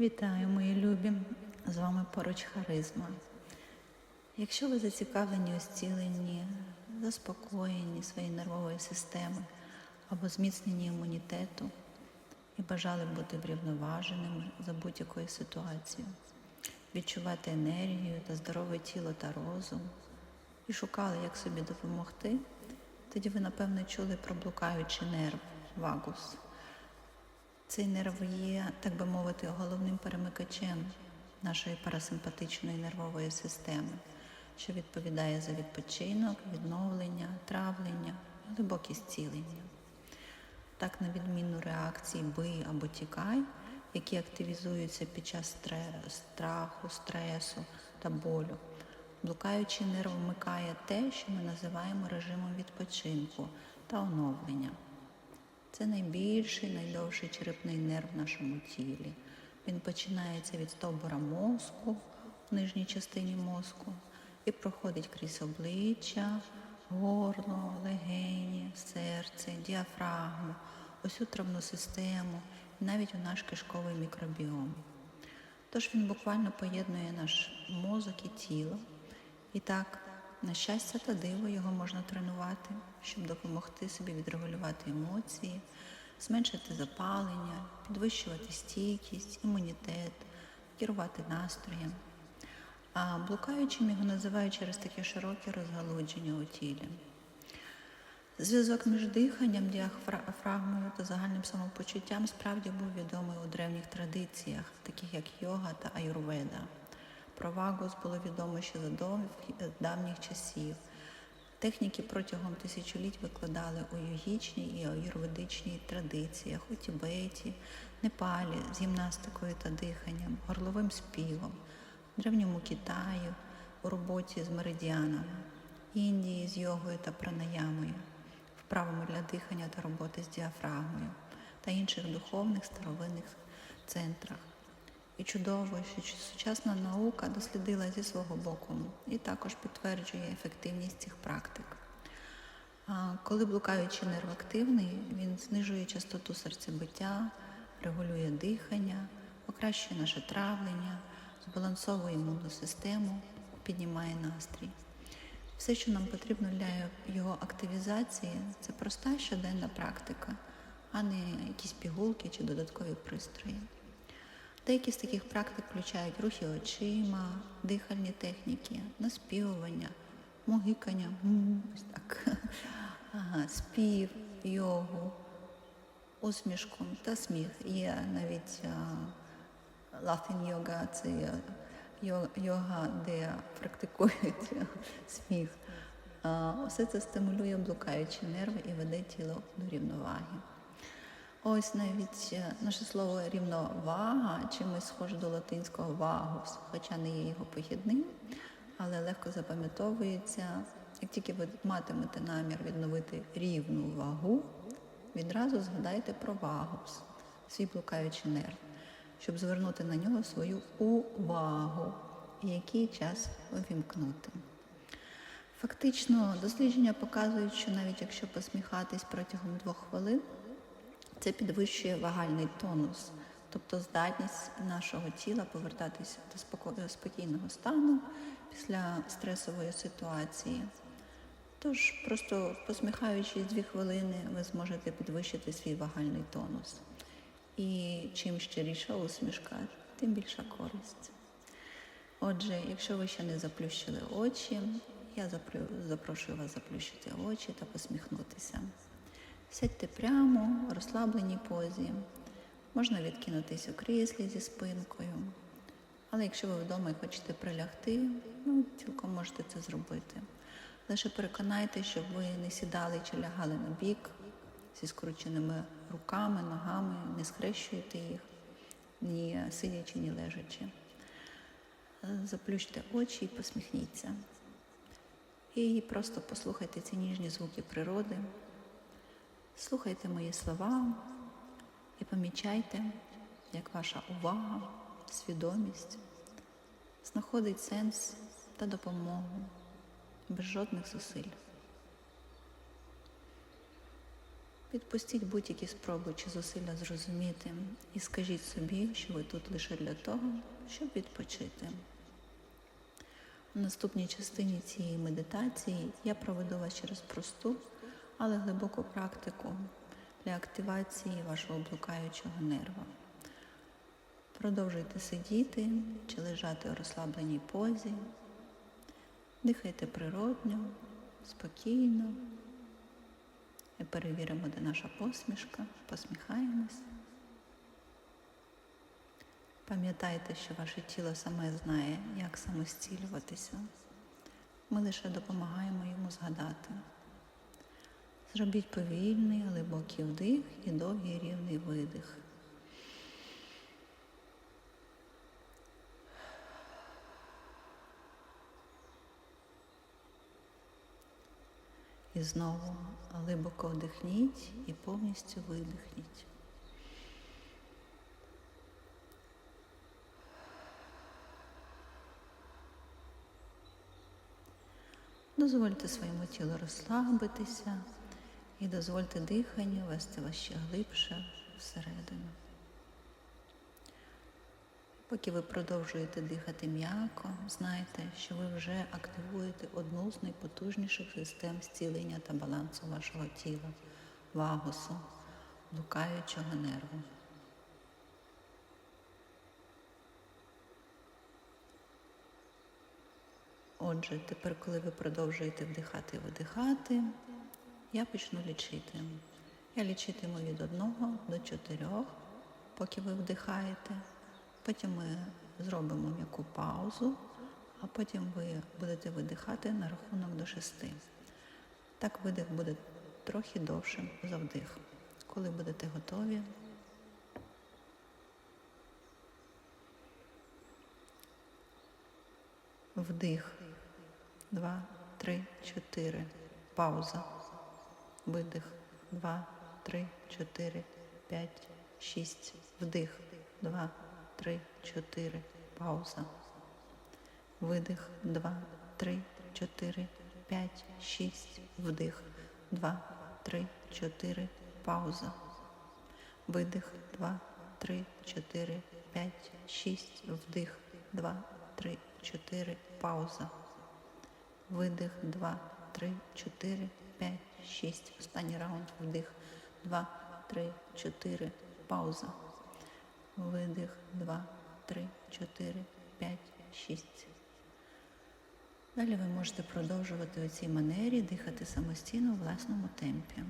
Вітаю, мої любі! З вами поруч Харизма. Якщо ви зацікавлені зціленні, заспокоєнні своєї нервової системи або зміцненні імунітету і бажали бути врівноваженими за будь-якою ситуацією, відчувати енергію та здорове тіло та розум, і шукали, як собі допомогти, тоді ви, напевно, чули про блукаючий нерв вагус. Цей нерв є, так би мовити, головним перемикачем нашої парасимпатичної нервової системи, що відповідає за відпочинок, відновлення, травлення, глибокі зцілення. Так, на відміну реакцій бий або тікай, які активізуються під час страху, стресу та болю, блукаючий нерв вмикає те, що ми називаємо режимом відпочинку та оновлення. Це найбільший, найдовший черепний нерв в нашому тілі. Він починається від стовбура мозку в нижній частині мозку і проходить крізь обличчя, горло, легені, серце, діафрагму, усю травну систему і навіть у наш кишковий мікробіом. Тож він буквально поєднує наш мозок і тіло. І так, на щастя та диво його можна тренувати, щоб допомогти собі відрегулювати емоції, зменшити запалення, підвищувати стійкість, імунітет, керувати настроєм. А блукаючим його називають через таке широке розгалудження у тілі. Зв'язок між диханням, діафрагмою та загальним самопочуттям справді був відомий у древніх традиціях, таких як йога та аюрведа. Про вагус було відомо ще за дов- давніх часів. Техніки протягом тисячоліть викладали у йогічній і аюрведичній традиціях у Тібеті, Непалі з гімнастикою та диханням, горловим співом, в древньому Китаю, у роботі з меридіанами, Індії з йогою та пранаямою, вправами для дихання та роботи з діафрагмою та інших духовних старовинних центрах. І чудово, що сучасна наука дослідила зі свого боку і також підтверджує ефективність цих практик. Коли блукаючий нерв активний, він знижує частоту серцебиття, регулює дихання, покращує наше травлення, збалансовує імунну систему, піднімає настрій. Все, що нам потрібно для його активізації, це проста щоденна практика, а не якісь пігулки чи додаткові пристрої. Деякі з таких практик включають рухи очима, дихальні техніки, наспівування, мугикання, ось так, ага, спів, йогу, усмішку та сміх. Є навіть laughing йога, це йога, де практикують сміх. А, Усе це стимулює блукаючі нерви і веде тіло до рівноваги. Ось навіть е, наше слово рівновага чимось схоже до латинського вагус, хоча не є його похідним, але легко запам'ятовується. Як тільки ви матимете намір відновити рівну вагу, відразу згадайте про вагус, свій блукаючий нерв, щоб звернути на нього свою увагу і який час увімкнути. Фактично, дослідження показують, що навіть якщо посміхатись протягом двох хвилин, це підвищує вагальний тонус, тобто здатність нашого тіла повертатися до спокійного стану після стресової ситуації. Тож, просто посміхаючись дві хвилини, ви зможете підвищити свій вагальний тонус. І чим щиріша усмішка, тим більша користь. Отже, якщо ви ще не заплющили очі, я запрошую вас заплющити очі та посміхнутися. Сядьте прямо, в розслабленій позі. Можна відкинутися у кріслі зі спинкою. Але якщо ви вдома і хочете прилягти, ну, цілком можете це зробити. Лише переконайте, щоб ви не сідали чи лягали на бік зі скрученими руками, ногами, не схрещуєте їх, ні сидячи, ні лежачи. Заплющте очі і посміхніться. І просто послухайте ці ніжні звуки природи. Слухайте мої слова і помічайте, як ваша увага, свідомість знаходить сенс та допомогу без жодних зусиль. Відпустіть будь-які спроби чи зусилля зрозуміти і скажіть собі, що ви тут лише для того, щоб відпочити. У наступній частині цієї медитації я проведу вас через просту, але глибоку практику для активації вашого блукаючого нерва. Продовжуйте сидіти чи лежати у розслабленій позі. Дихайте природньо, спокійно. І перевіримо, де наша посмішка. Посміхаємось. Пам'ятайте, що ваше тіло саме знає, як самостілюватися. Ми лише допомагаємо йому згадати. Зробіть повільний, глибокий вдих і довгий рівний видих. І знову глибоко вдихніть і повністю видихніть. Дозвольте своєму тілу розслабитися і дозвольте диханню вести вас ще глибше всередину. Поки ви продовжуєте дихати м'яко, знайте, що ви вже активуєте одну з найпотужніших систем зцілення та балансу вашого тіла вагусу, блукаючого нерву. Отже, тепер, коли ви продовжуєте вдихати і видихати, я почну лічити. Я лічитиму від 1 до 4, поки ви вдихаєте. Потім ми зробимо м'яку паузу, а потім ви будете видихати на рахунок до 6. Так видих буде трохи довшим за вдих. Коли будете готові, вдих. Два, три, чотири. Пауза. Видих. Два, три, чотири, п'ять, шість. Вдих. Два, три, чотири. Пауза. Видих. Два, три, чотири, п'ять, шість. Вдих. Два, три, чотири. Пауза. Видих. Два, три, чотири, п'ять, шість. Вдих. Два, три, чотири. Пауза. Видих. Два, три, чотири, п'ять, шість. Останній раунд. Вдих. Два, три, чотири. Пауза. Видих. Два, три, чотири, п'ять, шість. Далі ви можете продовжувати у цій манері дихати самостійно у власному темпі.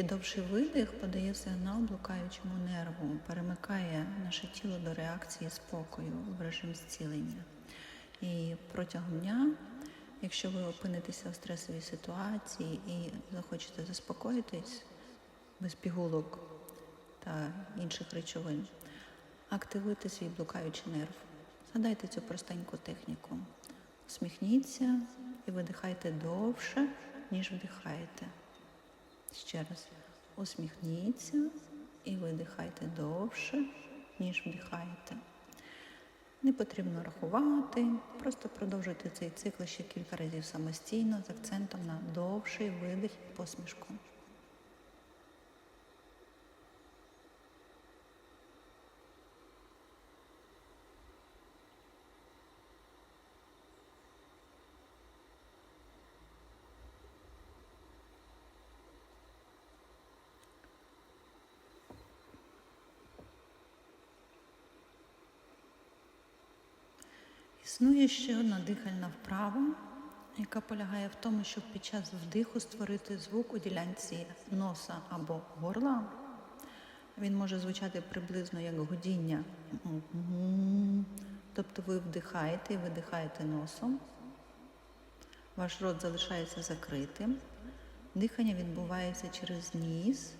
Трохи довший видих подає сигнал блукаючому нерву, перемикає наше тіло до реакції спокою в режим зцілення. І протягом дня, якщо ви опинитеся в стресовій ситуації і захочете заспокоїтись без пігулок та інших речовин, активуйте свій блукаючий нерв. Згадайте цю простеньку техніку. Усміхніться і видихайте довше, ніж вдихаєте. Ще раз усміхніться і видихайте довше, ніж вдихаєте. Не потрібно рахувати, просто продовжуйте цей цикл ще кілька разів самостійно з акцентом на довший видих і посмішку. Існує ще одна дихальна вправа, яка полягає в тому, щоб під час вдиху створити звук у ділянці носа або горла. Він може звучати приблизно як гудіння. Тобто ви вдихаєте і видихаєте носом. Ваш рот залишається закритим. Дихання відбувається через ніс,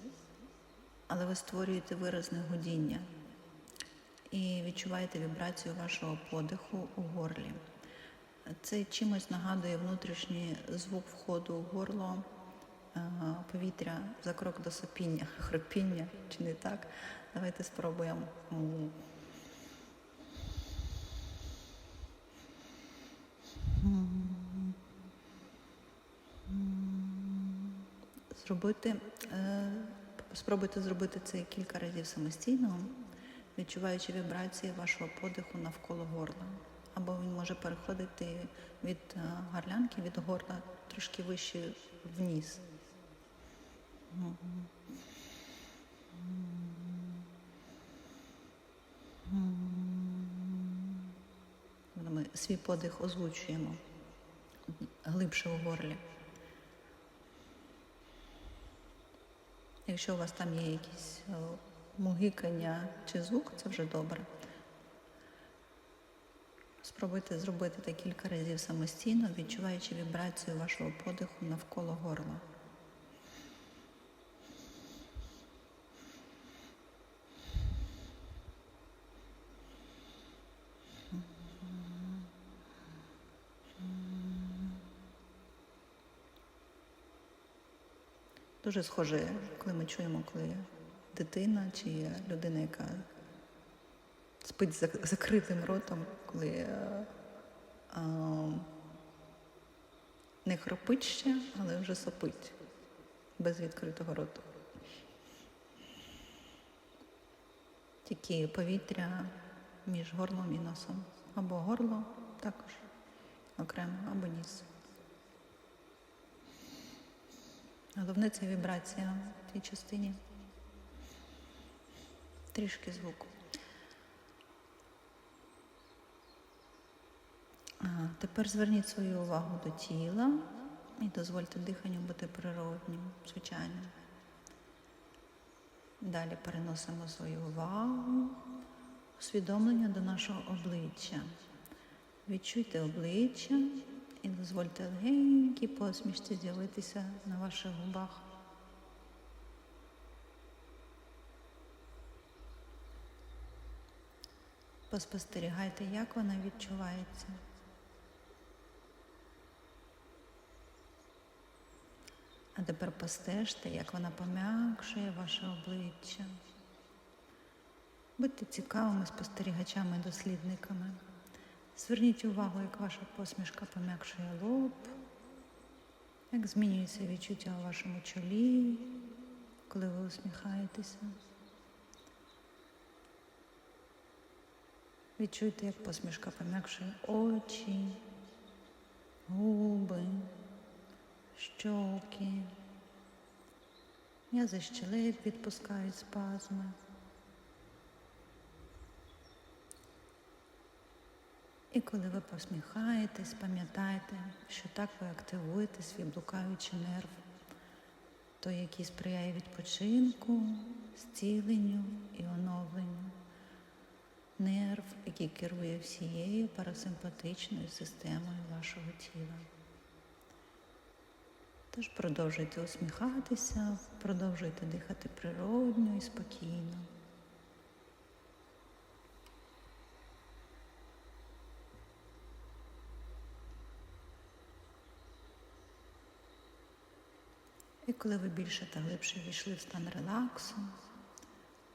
але ви створюєте виразне гудіння і відчуваєте вібрацію вашого подиху у горлі. Це чимось нагадує внутрішній звук входу у горло е, повітря за крок до сопіння, хропіння, чи не так? Давайте спробуємо. Зробити, е, спробуйте зробити це кілька разів самостійно, відчуваючи вібрації вашого подиху навколо горла. Або він може переходити від е, горлянки, від горла трошки вище вниз. Ми свій подих озвучуємо глибше у горлі. Якщо у вас там є якісь е, мугикання чи звук, це вже добре. Спробуйте зробити це кілька разів самостійно, відчуваючи вібрацію вашого подиху навколо горла. Дуже схоже, коли ми чуємо, коли дитина чи людина, яка спить з закритим ротом, коли е, а, не хропить ще, але вже сопить без відкритого роту. Тільки повітря між горлом і носом. Або горло також окремо, або ніс. Головне це вібрація в тій частині. Трішки звуку. Тепер зверніть свою увагу до тіла і дозвольте диханню бути природнім, звичайним. Далі переносимо свою увагу, усвідомлення до нашого обличчя. Відчуйте обличчя і дозвольте легенькі посмішці з'явитися на ваших губах. Поспостерігайте, як вона відчувається. А тепер постежте, як вона пом'якшує ваше обличчя. Будьте цікавими спостерігачами дослідниками. Зверніть увагу, як ваша посмішка пом'якшує лоб, як змінюється відчуття у вашому чолі, коли ви усміхаєтеся. Відчуйте, як посмішка пом'якшує очі, губи, щоки, м'язи щелеп відпускають спазми. І коли ви посміхаєтесь, пам'ятайте, що так ви активуєте свій блукаючий нерв, той, який сприяє відпочинку, зціленню і оновленню. Нерв, який керує всією парасимпатичною системою вашого тіла. Тож продовжуйте усміхатися, продовжуйте дихати природньо і спокійно. І коли ви більше та глибше війшли в стан релаксу,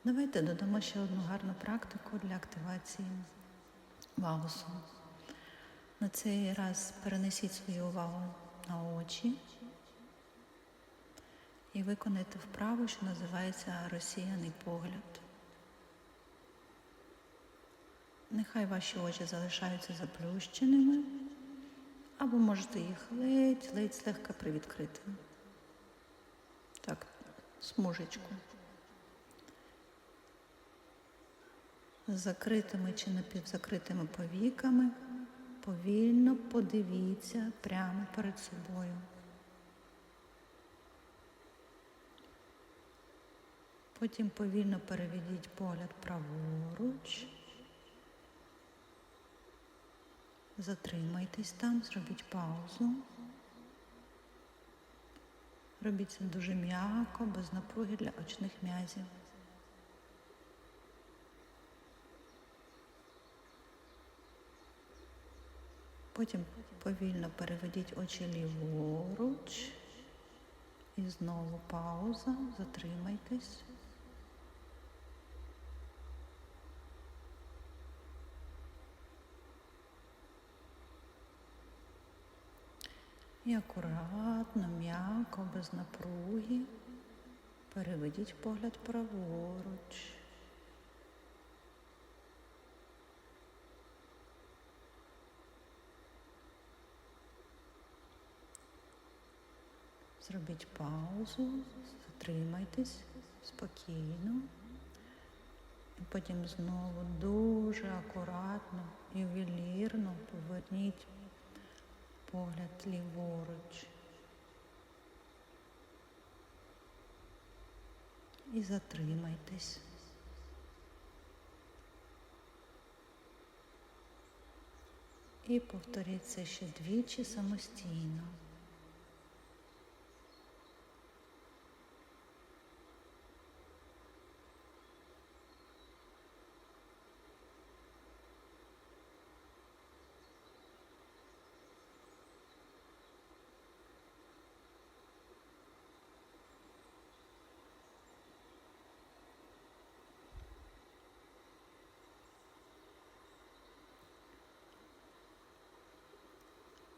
давайте додамо ще одну гарну практику для активації вагусу. На цей раз перенесіть свою увагу на очі і виконайте вправу, що називається розсіяний погляд. Нехай ваші очі залишаються заплющеними, або можете їх ледь-ледь злегка привідкрити. Так, смужечку. Закритими чи напівзакритими повіками повільно подивіться прямо перед собою. Потім повільно переведіть погляд праворуч. Затримайтесь там, зробіть паузу. Робіть це дуже м'яко, без напруги для очних м'язів. Потім повільно переведіть очі ліворуч, І знову пауза, затримайтесь. І акуратно, м'яко, без напруги переведіть погляд праворуч. Зробіть паузу, затримайтесь спокійно. І потім знову дуже акуратно ювелірно поверніть погляд ліворуч. І затримайтесь. І повторіть це ще двічі самостійно.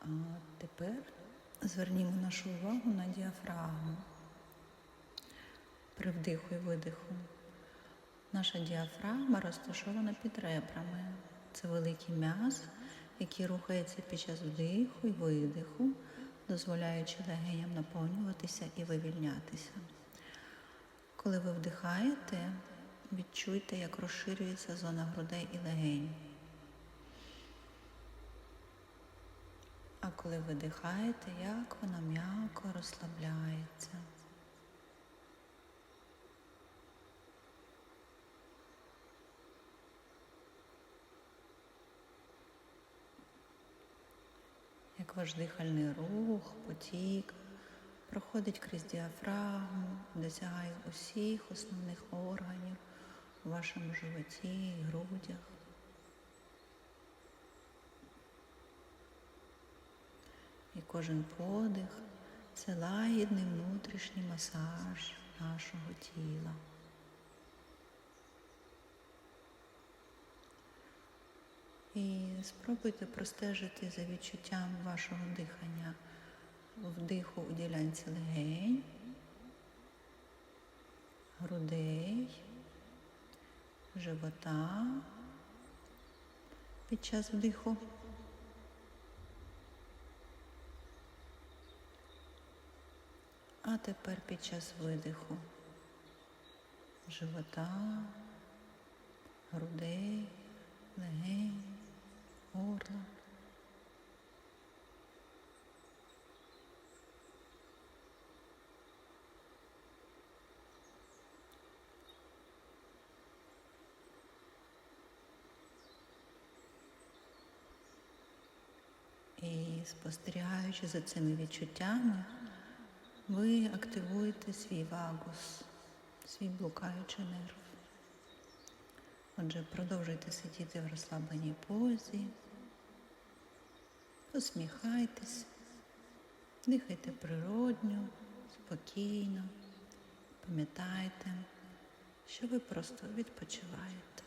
А тепер звернімо нашу увагу на діафрагму. При вдиху і видиху. Наша діафрагма розташована під ребрами. Це великий м'яз, який рухається під час вдиху і видиху, дозволяючи легеням наповнюватися і вивільнятися. Коли ви вдихаєте, відчуйте, як розширюється зона грудей і легень. А коли видихаєте, як вона м'яко розслабляється. Як ваш дихальний рух, потік проходить крізь діафрагму, досягає усіх основних органів у вашому животі і грудях. І кожен подих це лагідний внутрішній масаж нашого тіла. І спробуйте простежити за відчуттям вашого дихання вдиху у ділянці легень, грудей, живота під час вдиху. А тепер під час видиху живота, грудей, легень, горла. І спостерігаючи за цими відчуттями, ви активуєте свій вагус, свій блукаючий нерв. Отже, продовжуйте сидіти в розслабленій позі, посміхайтесь, дихайте природньо, спокійно, пам'ятайте, що ви просто відпочиваєте.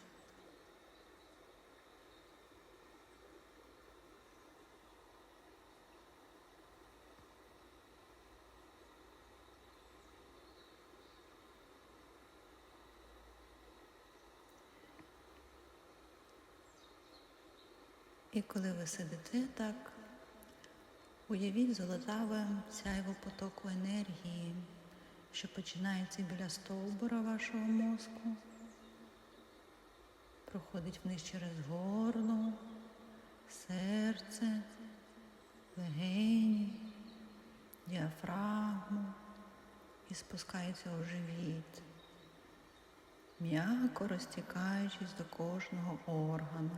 Коли ви сидите так, уявіть золотаве сяйво потоку енергії, що починається біля стовбура вашого мозку, проходить вниз через горло, серце, легені, діафрагму і спускається у живіт, м'яко розтікаючись до кожного органу.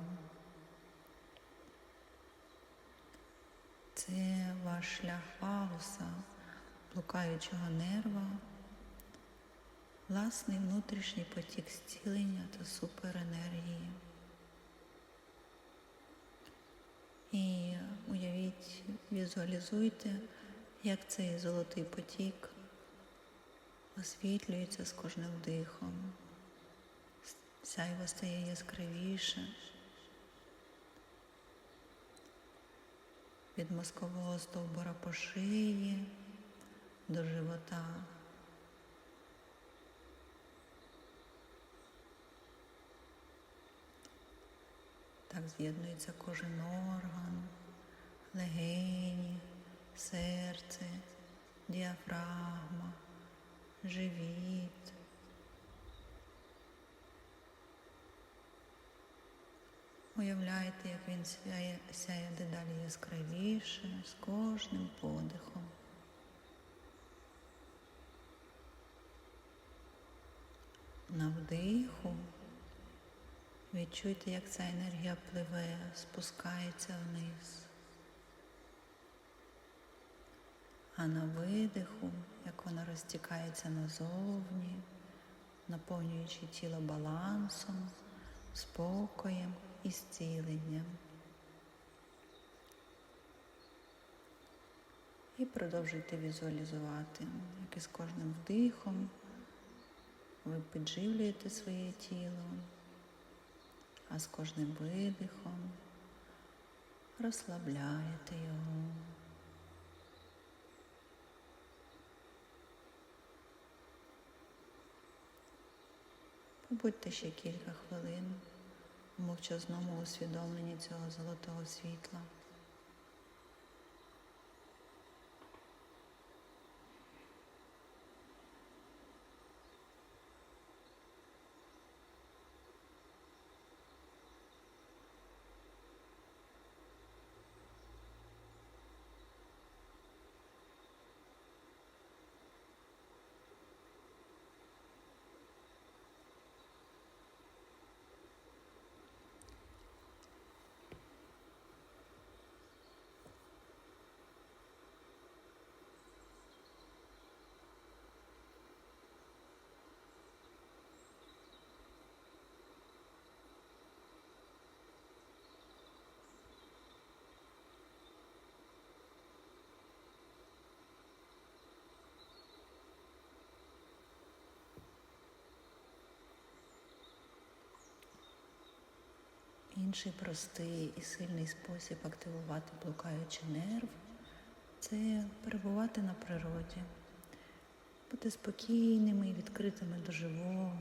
Це ваш шлях вагуса, блукаючого нерва, власний внутрішній потік зцілення та суперенергії. І уявіть, візуалізуйте, як цей золотий потік освітлюється з кожним вдихом. Сяйво стає яскравіше. Від мозкового стовбура по шиї до живота. Так з'єднується кожен орган, легені, серце, діафрагма, живіт. Уявляєте, як він сяє, сяє дедалі яскравіше з кожним подихом. На вдиху відчуйте, як ця енергія пливе, спускається вниз. А на видиху, як вона розтікається назовні, наповнюючи тіло балансом, спокоєм і зціленням. І продовжуйте візуалізувати, як із кожним вдихом ви підживлюєте своє тіло, а з кожним видихом розслабляєте його. Побудьте ще кілька хвилин мовчазному усвідомленні цього золотого світла. Інший простий і сильний спосіб активувати блукаючий нерв це перебувати на природі, бути спокійними і відкритими до живого,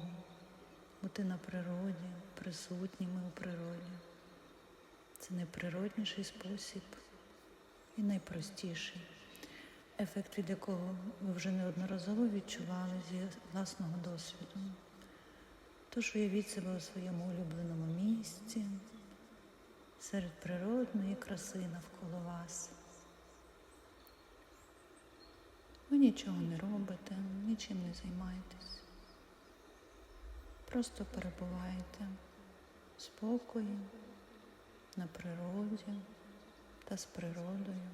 бути на природі, присутніми у природі. Це найприродніший спосіб і найпростіший, ефект від якого ви вже неодноразово відчували зі власного досвіду. Тож уявіть себе у своєму улюбленому місці, серед природної краси навколо вас. Ви нічого не робите, нічим не займаєтесь. Просто перебуваєте в спокої, на природі та з природою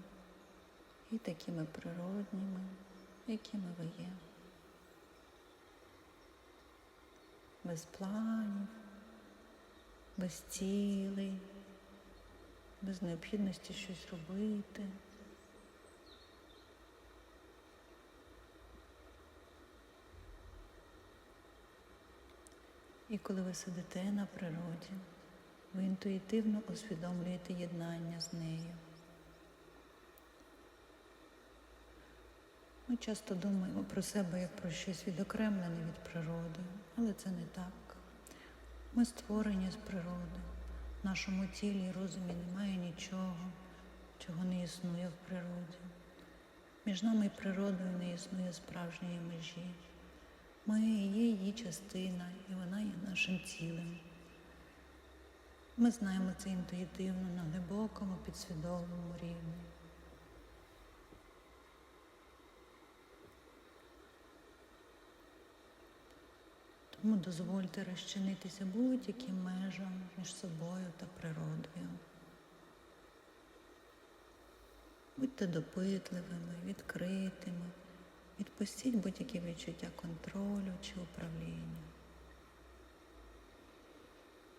і такими природніми, якими ви є. без планів, без цілей, без необхідності щось робити. І коли ви сидите на природі, ви інтуїтивно усвідомлюєте єднання з нею. Ми часто думаємо про себе як про щось відокремлене від природи, але це не так. Ми створені з природи. Нашому тілі і розумі немає нічого, чого не існує в природі. Між нами і природою не існує справжньої межі. Ми є її частина, і вона є нашим цілим. Ми знаємо це інтуїтивно на глибокому підсвідомому рівні. Тому дозвольте розчинитися будь-яким межам між собою та природою. Будьте допитливими, відкритими, відпустіть будь-які відчуття контролю чи управління.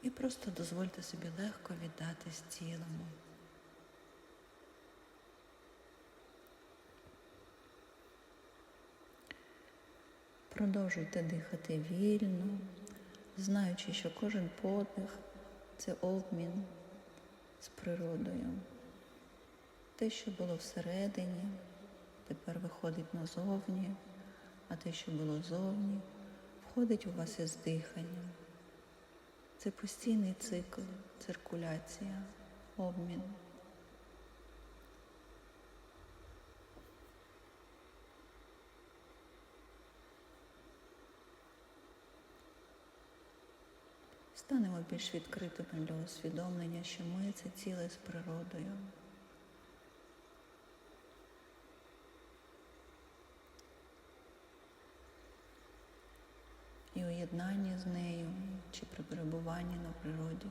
І просто дозвольте собі легко віддатись цілому. Продовжуйте дихати вільно, знаючи, що кожен подих це обмін з природою. Те, що було всередині, тепер виходить назовні, а те, що було зовні, входить у вас із диханням. Це постійний цикл, циркуляція, обмін. Станемо більш відкритими для усвідомлення, що ми це ціле з природою. І уєднання з нею чи при перебуванні на природі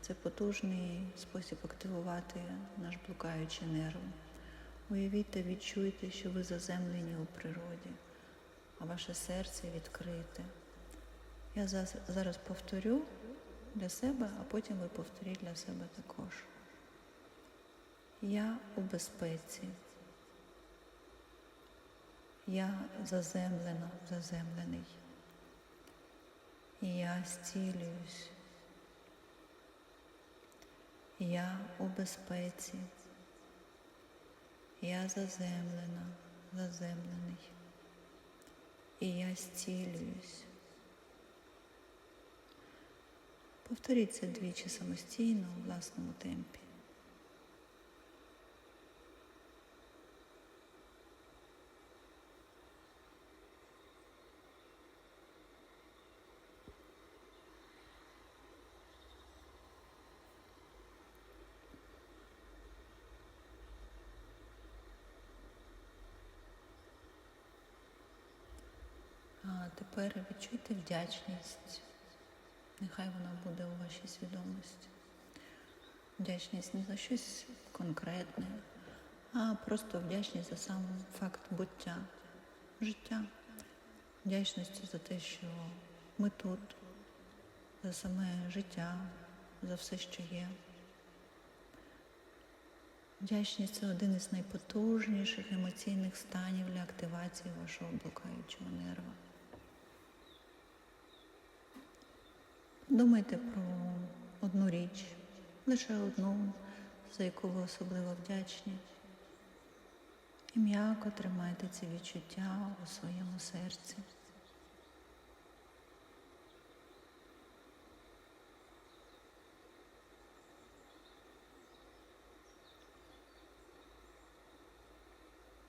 це потужний спосіб активувати наш блукаючий нерв. Уявіть та відчуйте, що ви заземлені у природі, а ваше серце відкрите. Я зараз повторю для себе, а потім ви повторіть для себе також. Я у безпеці. Я заземлена, заземлений. Я зцілююсь. Я у безпеці. Я заземлена, заземлений. І я зцілююсь. Повторіть це двічі самостійно у власному темпі. А тепер відчуйте вдячність. Нехай вона буде у вашій свідомості. Вдячність не за щось конкретне, а просто вдячність за сам факт буття, життя. Вдячності за те, що ми тут, за саме життя, за все, що є. Вдячність це один із найпотужніших емоційних станів для активації вашого блукаючого нерва. Думайте про одну річ, лише одну, за яку ви особливо вдячні. І м'яко тримайте ці відчуття у своєму серці.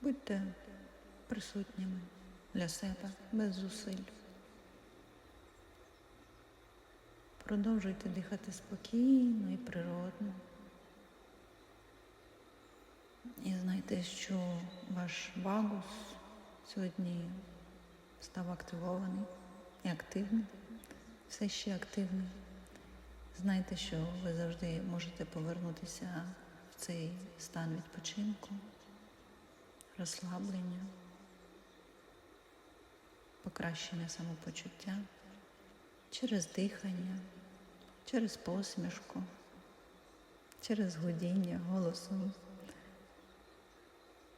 Будьте присутніми для себе без зусиль. Продовжуйте дихати спокійно і природно. І знайте, що ваш вагус сьогодні став активований і активний, все ще активний. Знайте, що ви завжди можете повернутися в цей стан відпочинку, розслаблення, покращення самопочуття через дихання, через посмішку, через гудіння голосу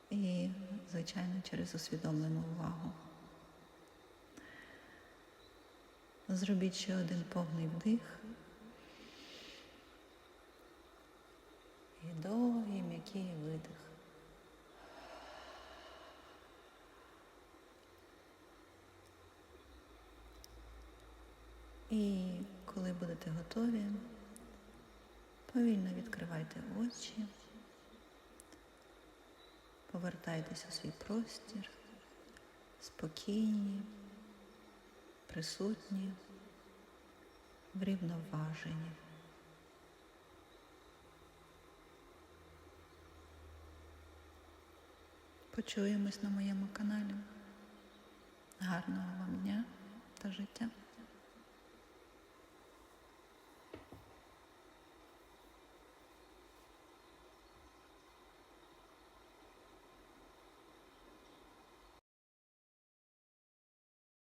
і, звичайно, через усвідомлену увагу. Зробіть ще один повний вдих. І довгий м'який видих. І коли будете готові, повільно відкривайте очі, повертайтеся у свій простір, спокійні, присутні, врівноважені. Почуємось на моєму каналі. Гарного вам дня та життя!